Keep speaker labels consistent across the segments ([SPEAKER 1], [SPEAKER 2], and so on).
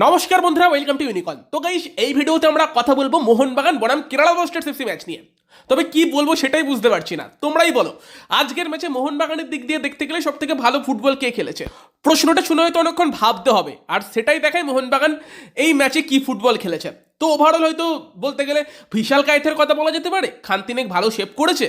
[SPEAKER 1] নমস্কার বন্ধুরা welcome to ইউনিকন তো গাইস এই ভিডিওতে আমরা কথা বলব মোহনবাগান বনাম কেরালা ব্লাস্টার্স এফসি ম্যাচ নিয়ে। তবে কি বলব সেটাই বুঝতে পারছি না। তোমরাই বলো, আজকের ম্যাচে মোহনবাগানের দিক দিয়ে দেখতে গেলে সব থেকে ভালো ফুটবল কে খেলেছে? প্রশ্নটা শুনে হয়তো অনেকক্ষণ ভাবতে হবে, আর সেটাই দেখায় মোহনবাগান এই ম্যাচে কি ফুটবল খেলেছে। তো ওভারঅল হয়তো বলতে গেলে বিশাল কায়েথের কথা বলা যেতে পারে খান্তিনেক ভালো শেপ করেছে,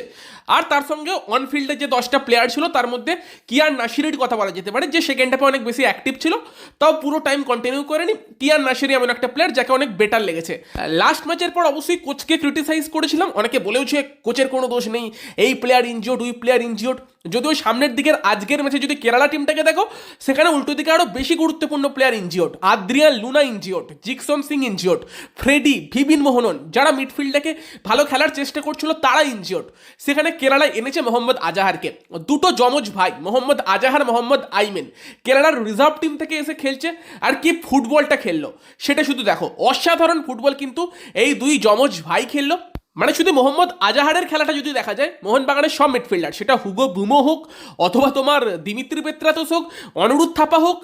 [SPEAKER 1] আর তার সঙ্গে অন ফিল্ডে যে দশটা প্লেয়ার ছিল, তার মধ্যে কিয়ার নাসিরের কথা বলা যেতে পারে, যে সেকেন্ড হাফে অনেক বেশি অ্যাক্টিভ ছিল, তাও পুরো টাইম কন্টিনিউ করেনি। কিয়ার নাসিরি এমন একটা প্লেয়ার যাকে অনেক বেটার লেগেছে। লাস্ট ম্যাচের পর অবশ্যই কোচকে ক্রিটিসাইজ করেছিলাম, অনেকে বলেওছে কোচের কোনো দোষ নেই। এই প্লেয়ার ইনজিওর্ড ওই প্লেয়ার ইনজিওর্ড যদিও সামনের দিকের আজকের ম্যাচে যদি কেরালা টিমটাকে দেখো, সেখানে উল্টো দিকে আরও বেশি গুরুত্বপূর্ণ player injured Adrian Luna injured Jeakson Singh injured Freddy Vibin Mohanan, যারা মিডফিল্ডটাকে ভালো খেলার চেষ্টা করছিল তারা ইনজিওর্ড সেখানে কেরালা এনেছে মোহাম্মদ আজাহারকে। দুটো যমজ ভাই, মোহাম্মদ আজাহার, মোহাম্মদ আইমেন। কেরালার রিজার্ভ টিম থেকে এসে খেলছে, আর কি ফুটবলটা খেললো, সেটা শুধু দেখো। অসাধারণ ফুটবল কিন্তু এই দুই যমজ ভাই খেললো। মানে শুধু মোহাম্মদ আজাহারের খেলাটা যদি দেখা যায়, মোহনবাগানের সব মিডফিল্ডার সেটা হুগো বুমো হোক, অথবা তোমার দিমিত্রি পেত্রাতোস হোক, অনুরুদ্ধ থাপা হোক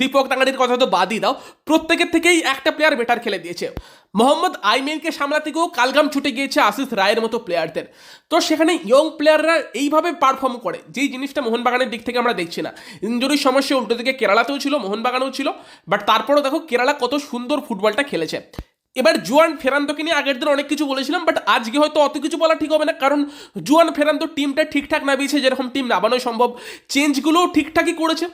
[SPEAKER 1] দীপক তাঙ্গারির কথা তো বাদই দাও, প্রত্যেকের থেকেই একটা প্লেয়ার বেটার খেলে দিয়েছে। মোহাম্মদ আইমেনকে সামলাতে গিয়েও কালগাম ছুটে গিয়েছে আশিস রায়ের মতো প্লেয়ারদের তো সেখানে ইয়ং প্লেয়াররা এইভাবে পারফর্ম করে, যেই জিনিসটা মোহনবাগানের দিক থেকে আমরা দেখছি না। ইঞ্জুরির সমস্যা উল্টো দিকে কেরালাতেও ছিল, মোহনবাগানেও ছিল বাট তারপরেও দেখো কেরালা কত সুন্দর ফুটবলটা খেলেছে। এবার জুয়ান ফেরান্দোকে নিয়ে আগের দিন অনেক কিছু বলেছিলাম বাট আজকে হয়তো অত কিছু বলা ঠিক হবে না, কারণ জুয়ান ফেরান্দো টিমটা ঠিকঠাক নামিয়েছে যেরকম টিম নামানো সম্ভব। চেঞ্জগুলোও ঠিকঠাকই করেছে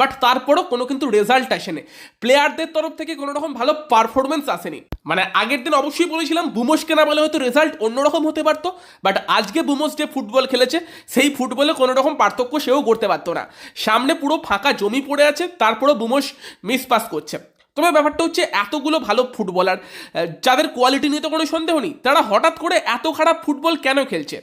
[SPEAKER 1] বাট তারপরও কোনো কিন্তু রেজাল্ট আসেনি। প্লেয়ারদের তরফ থেকে কোনো রকম ভালো পারফরমেন্স আসেনি। মানে আগের দিন অবশ্যই বলেছিলাম বুমোসকে না বলে হয়তো রেজাল্ট অন্যরকম হতে পারতো বাট আজকে বুমোস যে ফুটবল খেলেছে, সেই ফুটবলে কোনো রকম পার্থক্য সেও করতে পারতো না। সামনে পুরো ফাঁকা জমি পড়ে আছে, তারপরও বুমোস মিস পাস করছে। তবে ব্যাপারটা হচ্ছে এতগুলো ভালো ফুটবলার যাদের কোয়ালিটি নিয়ে তো কোনো সন্দেহ নেই, তারা হঠাৎ করে এত খারাপ ফুটবল কেন খেলছে?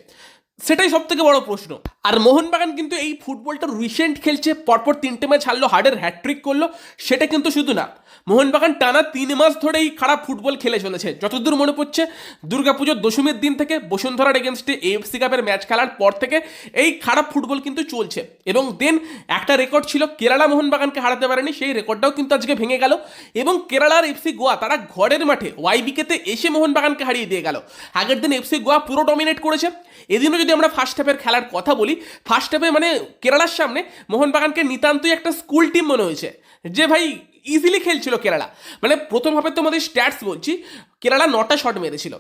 [SPEAKER 1] সেটাই সব থেকে বড় প্রশ্ন। আর মোহনবাগান কিন্তু এই ফুটবলটা রিসেন্ট খেলছে, পরপর তিনটে ম্যাচ হারলো হার্ডের হ্যাট্রিক করল, সেটা কিন্তু শুধু না। মোহনবাগান টানা তিন মাস ধরে এই খারাপ ফুটবল খেলে চলেছে। যতদূর মনে পড়ছে, দুর্গাপুজোর দশমীর দিন থেকে বসুন্ধরার এগেনস্টে এফসি কাপের ম্যাচ খেলার পর থেকে এই খারাপ ফুটবল কিন্তু চলছে। এবং দেন একটা রেকর্ড ছিল, কেরালা মোহনবাগানকে হারাতে পারেনি, সেই রেকর্ডটাও কিন্তু আজকে ভেঙে গেল। এবং কেরালার এফসি গোয়া তারা ঘরের মাঠে ওয়াইবিকেতে এসে মোহনবাগানকে হারিয়ে দিয়ে গেল। আগের দিন এফসি গোয়া পুরো ডমিনেট করেছে। এদিনও যদি আমরা ফার্স্ট হাফের খেলার কথা বলি ফার্স্ট হাফে মানে কেরালার সামনে মোহনবাগানকে নিতান্তই একটা স্কুল টিম মনে হয়েছে। যে ভাই ইজিলি খেলছিল কেরালা। মানে প্রথম হাফে তোমাদের স্ট্যাটস বলছি, কেরালা নটা শট মেরেছিল।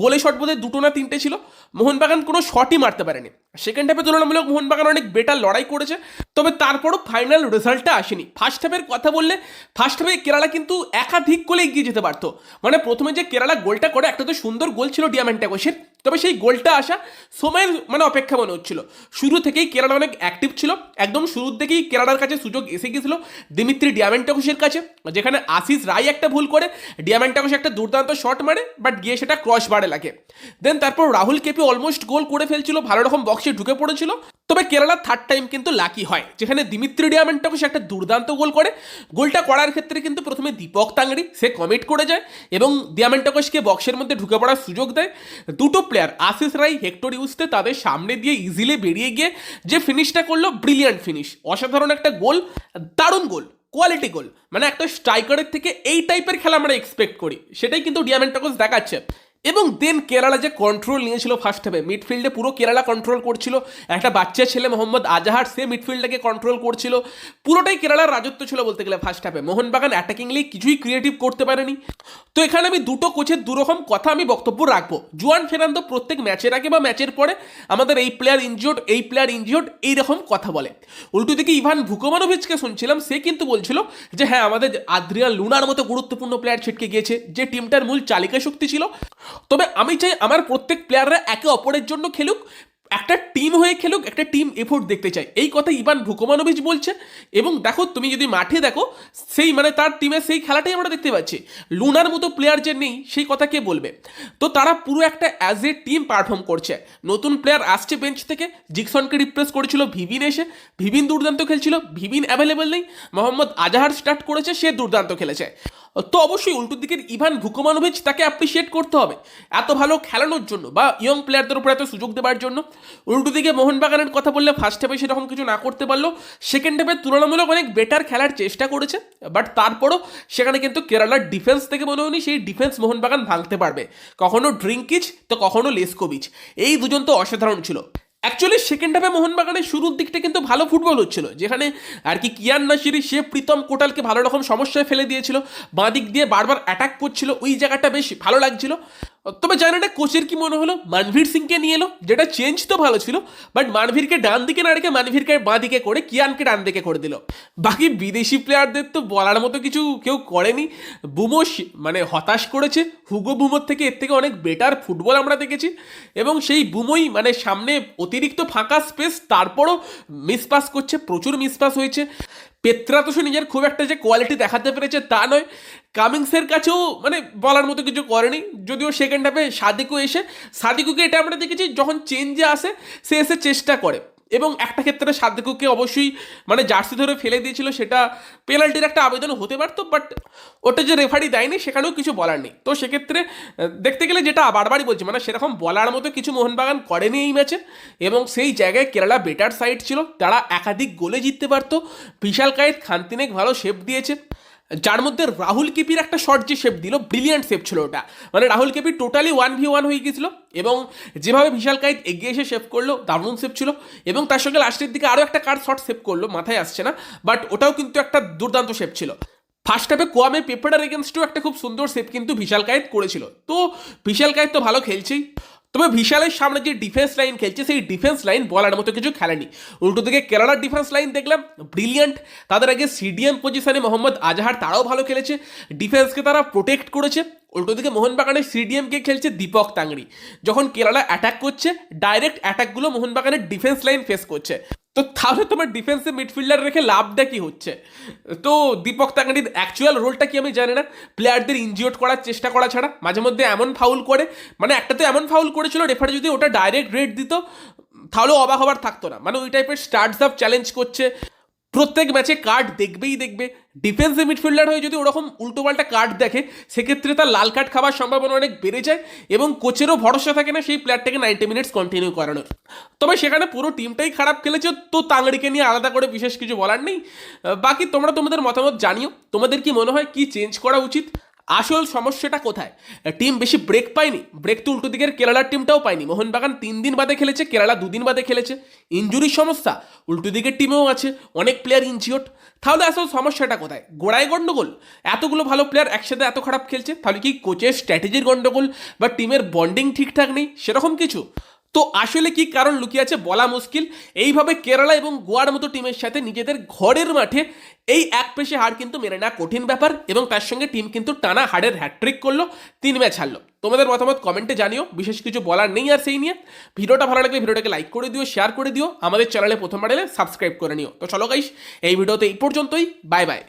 [SPEAKER 1] গোলে শট বোধহয় দুটো না তিনটে ছিল। মোহনবাগান কোনো শটই মারতে পারেনি। সেকেন্ড হাফে তুলনামূলক মোহনবাগান অনেক বেটার লড়াই করেছে। তবে তারপরও ফাইনাল রেজাল্টটা আসেনি। ফার্স্ট হাফের কথা বললে ফার্স্ট হাফে কেরালা কিন্তু একাধিক গোলে এগিয়ে যেতে পারতো। মানে প্রথমে যে কেরালা গোলটা করে, একটা তো সুন্দর গোল ছিল ডিয়ামেন্টাকোসের তবে সেই গোলটা আসা সময়ের মানে অপেক্ষা মনে হচ্ছিল। শুরু থেকেই কেরালা অনেক অ্যাক্টিভ ছিল। একদম শুরুর থেকেই কেরালার কাছে সুযোগ এসে গিয়েছিল দিমিত্রি ডিয়ামেন্টাকুশের কাছে, যেখানে আশিস রায় একটা ভুল করে ডিয়ামেন্টাকুশ একটা দুর্দান্ত শট মারে বাট গিয়ে সেটা ক্রস বারে লাগে। দেন তারপর রাহুল কেপি অলমোস্ট গোল করে ফেলছিল, ভালো রকম বক্সে ঢুকে পড়েছিল। তবে কেরালার থার্ড টাইম কিন্তু লাকি হয়। যেখানে দিমিত্রি ডিয়ামেন্টাকোস একটা দুর্দান্ত গোল করে। গোলটা করার ক্ষেত্রে কিন্তু প্রথমে দীপক তাংড়ি, সে কমিট করে যায় এবং ডিয়ামেন্টাকোসকে বক্সের মধ্যে ঢুকে পড়ার সুযোগ দেয়। দুটো player Ashish Rai Hector Yuste তাদের সামনে দিয়ে ইজিলি বেরিয়ে গিয়ে যে ফিনিশটা করল ব্রিলিয়ান্ট ফিনিশ অসাধারণ একটা গোল, দারুণ গোল কোয়ালিটি গোল। মানে একটা স্ট্রাইকারের থেকে এই টাইপের খেলা আমরা এক্সপেক্ট করি। সেটাই কিন্তু ডিয়ামেন্টাকোস দেখাচ্ছে। এবং দেন কেরালা যে কন্ট্রোল নিয়েছিল ফার্স্ট হাফে মিডফিল্ডে পুরো কেরালা কন্ট্রোল করছিল। একটা বাচ্চা ছেলে মোহাম্মদ আজাহার, সে মিডফিল্ডটাকে কন্ট্রোল করছিল। পুরোটাই কেরালার রাজত্ব ছিল বলতে গেলে ফার্স্ট হাফে মোহনবাগান অ্যাটাকিংলি কিছুই ক্রিয়েটিভ করতে পারেনি। তো এখানে আমি দুটো কোচের দুরকম কথা আমি বক্তব্য রাখব। জুয়ান ফেরান্দো প্রত্যেক ম্যাচের আগে বা ম্যাচের পরে আমাদের এই প্লেয়ার ইনজিওর্ড এই প্লেয়ার ইনজিওর্ড এইরকম কথা বলে। উল্টো দিকে ইভান ভুকোমানোভিচকে শুনছিলাম, সে কিন্তু বলছিল যে হ্যাঁ আমাদের আদ্রিয়া লুনার মতো গুরুত্বপূর্ণ প্লেয়ার ছিটকে গিয়েছে। যে টিমটার মূল চালিকা শক্তি ছিল। তবে আমি চাই আমার প্রত্যেক প্লেয়াররা একে অপরের জন্য খেলুক, একটা টিম হয়ে খেলুক, একটা টিম এফোর্ট দেখতে চাই। এই কথা ইভান ভুকোমানোভিচ বলছে এবং দেখো, তুমি যদি মাঠে দেখো, সেই মানে তার টিমের সেই খেলাটাই আমরা দেখতে পাচ্ছি। লুনার মতো প্লেয়ার যে নেই, সেই কথা কে বলবে? তো তারা পুরো একটা অ্যাজ এ টিম পারফর্ম করছে। নতুন প্লেয়ার আসছে বেঞ্চ থেকে, জিকসনকে রিপ্লেস করেছিল ভিভিন এসে। ভিভিন দুর্দান্ত খেলছিল, ভিভিন অ্যাভেলেবেল নেই। মোহাম্মদ আজাহার স্টার্ট করেছে, সে দুর্দান্ত খেলেছে। তো অবশ্যই উল্টো দিকের ইভান ভুকোমানোভিচ তাকে অ্যাপ্রিসিয়েট করতে হবে। এত ভালো খেলানোর জন্য বা ইয়ং প্লেয়ারদের উপর এত সুযোগ দেওয়ার জন্য। উল্টো দিকে মোহনবাগানের কথা বললে ফার্স্ট হাফে সেরকম কিছু না করতে পারল সেকেন্ড হাফে তুলনামূলক অনেক বেটার খেলার চেষ্টা করেছে। বাট তারপরও সেখানে কিন্তু কেরালার ডিফেন্স থেকে মনে হয়নি সেই ডিফেন্স মোহনবাগান ভাঙতে পারবে। কখনো ড্রিঙ্কিচ তো কখনো লেসকোভিচ এই দুজন তো অসাধারণ ছিল। অ্যাকচুয়ালি সেকেন্ড হাফে মোহনবাগানের শুরুর দিকটা কিন্তু ভালো ফুটবল হচ্ছিল। যেখানে আর কি কিয়ান নাসিরি সে প্রীতম কোটালকে ভালো রকম সমস্যায় ফেলে দিয়েছিল। বাঁ দিক দিয়ে বারবার অ্যাটাক করছিল। ওই জায়গাটা বেশ ভালো লাগছিল। তবে জানি না কোচের কি মনে হলো? মানভীর সিংকে নিয়ে এলো, যেটা চেঞ্জ তো ভালো ছিল বাট মানভীরকে ডান দিকে না রেখে মানভীরকে বাঁ দিকে করে কিয়ানকে ডান দিকে করে দিল। বাকি বিদেশি প্লেয়ারদের তো বলার মতো কিছু কেউ করেনি। বুমো মানে হতাশ করেছে। হুগো বুমোর থেকে এর থেকে অনেক বেটার ফুটবল আমরা দেখেছি। এবং সেই বুমোই মানে সামনে অতিরিক্ত ফাঁকা স্পেস তারপরও মিসপাস করছে, প্রচুর মিসপাস হয়েছে। পেত্রা তো নিজের খুব একটা যে কোয়ালিটি দেখাতে পেরেছে তা নয়। কামিংসের কাছেও মানে বলার মতো কিছু করেনি। যদিও সেকেন্ড হাফে সাদিকু এসে, সাদিকুকে এটা আমরা দেখেছি যখন চেঞ্জে আসে, সে এসে চেষ্টা করে। এবং একটা ক্ষেত্রে সাদিকুকে অবশ্যই মানে জার্সি ধরে ফেলে দিয়েছিল, সেটা পেনাল্টির একটা আবেদন হতে পারতো বাট ওটা যে রেফারি দেয়নি, সেখানেও কিছু বলার নেই। তো সেক্ষেত্রে দেখতে গেলে যেটা বারবারই বলছি মানে সেরকম বলার মতো কিছু মোহনবাগান করেনি এই ম্যাচে এবং সেই জায়গায় কেরালা বেটার সাইড ছিল, তারা একাধিক গোলে জিততে পারতো। বিশাল কায়েত খান্তিনেক ভালো শেপ দিয়েছে। যার মধ্যে রাহুল কেপির একটা শর্ট যে শেপ দিল ব্রিলিয়ান্ট শেপ ছিল ওটা। মানে Rahul K P totally one V one হয়ে গেছিল এবং যেভাবে বিশাল কাইত এগিয়ে এসে সেভ করল, দারুণ সেভ ছিল এবং তার সঙ্গে লাস্টের দিকে আরও একটা কার শর্ট সেভ করল, মাথায় আসছে না বাট ওটাও কিন্তু একটা দুর্দান্ত শেপ ছিল। ফার্স্ট হাফে কোয়ামে পেপারের এগেনস্টও একটা খুব সুন্দর সেভ কিন্তু বিশাল কায়েত করেছিল। তো বিশাল কায়েত তো ভালো খেলছেই। তবে বিশালের সামনে যে ডিফেন্স লাইন খেলছে, সেই ডিফেন্স লাইন বলার মতো কিছু খেলেনি। উল্টো দিকে কেরালার ডিফেন্স লাইন দেখলাম ব্রিলিয়ান্ট তাদের আগে সিডিএম পজিশনে মোহাম্মদ আজহার তারাও ভালো খেলেছে। ডিফেন্সকে তারা প্রোটেক্ট করেছে। উল্টো দিকে মোহনবাগানের সিডিএমকে খেলছে দীপক তাংড়ি। যখন কেরালা অ্যাটাক করছে ডাইরেক্ট অ্যাটাকগুলো মোহনবাগানের ডিফেন্স লাইন ফেস করছে। তো তাহলে তোমার ডিফেন্সে মিডফিল্ডার রেখে লাভটা কি হচ্ছে? তো দীপক তাংড়ির অ্যাকচুয়াল রোলটা কি আমি জানি না। প্লেয়ারদের ইনজিওর করার চেষ্টা করা ছাড়া। মাঝে মধ্যে এমন ফাউল করে। মানে একটা তো এমন ফাউল করেছিল রেফারি যদি ওটা ডাইরেক্ট রেড দিত তাহলেও অবাক হবার থাকতো না। মানে ওই টাইপের স্টার্টস আপ চ্যালেঞ্জ করছে। প্রত্যেক ম্যাচে কার্ড দেখবেই দেখবে। ডিফেন্সিভ মিডফিল্ডার হয়ে যদি ওরকম উল্টোপাল্টা কার্ড দেখে, সেক্ষেত্রে তার লাল কার্ড খাওয়ার সম্ভাবনা অনেক বেড়ে যায় এবং কোচেরও ভরসা থাকে না সেই প্লেয়ারটাকে নাইনটি মিনিটস কন্টিনিউ করানোর। তবে সেখানে পুরো টিমটাই খারাপ খেলেছে, তো তাংড়িকে নিয়ে আলাদা করে বিশেষ কিছু বলার নেই। বাকি তোমরা তোমাদের মতামত জানিও। তোমাদের কি মনে হয়, কি চেঞ্জ করা উচিত? আসল সমস্যাটা কোথায়? টিম বেশি ব্রেক পায়নি। ব্রেক তো উল্টো দিকের কেরালার টিমটাও পায়নি। মোহনবাগান তিন দিন বাদে খেলেছে, কেরালা দুদিন বাদে খেলেছে। ইঞ্জুরির সমস্যা, উল্টো দিকের টিমেও আছে, অনেক প্লেয়ার ইনজিওট তাহলে আসল সমস্যাটা কোথায়? গোড়ায় গণ্ডগোল। এতগুলো ভালো প্লেয়ার একসাথে এত খারাপ খেলছে, তাহলে কি কোচের স্ট্র্যাটেজির গণ্ডগোল বা টিমের বন্ডিং ঠিকঠাক নেই? সেরকম কিছু? তো আসলে কি কারণ লুকিয়ে আছে বলা মুশকিল? এইভাবে কেরালা এবং গোয়ার মতো টিমের সাথে নিজেদের ঘরের মাঠে এই এক পেশে হার কিন্তু মেনে নেওয়া কঠিন ব্যাপার এবং তার সঙ্গে টিম কিন্তু টানা হারের হ্যাট্রিক করল, তিন ম্যাচ হারলো। তোমাদের মতামত কমেন্টে জানিও, বিশেষ কিছু বলার নেই আর সেই নিয়ে। ভিডিওটা ভালো লাগলে ভিডিওটাকে লাইক করে দিও শেয়ার করে দিও। আমাদের চ্যানেলে প্রথমবার এলে সাবস্ক্রাইব করে নিও। তো চলো গাইস এই ভিডিওতে এই পর্যন্তই। Bye bye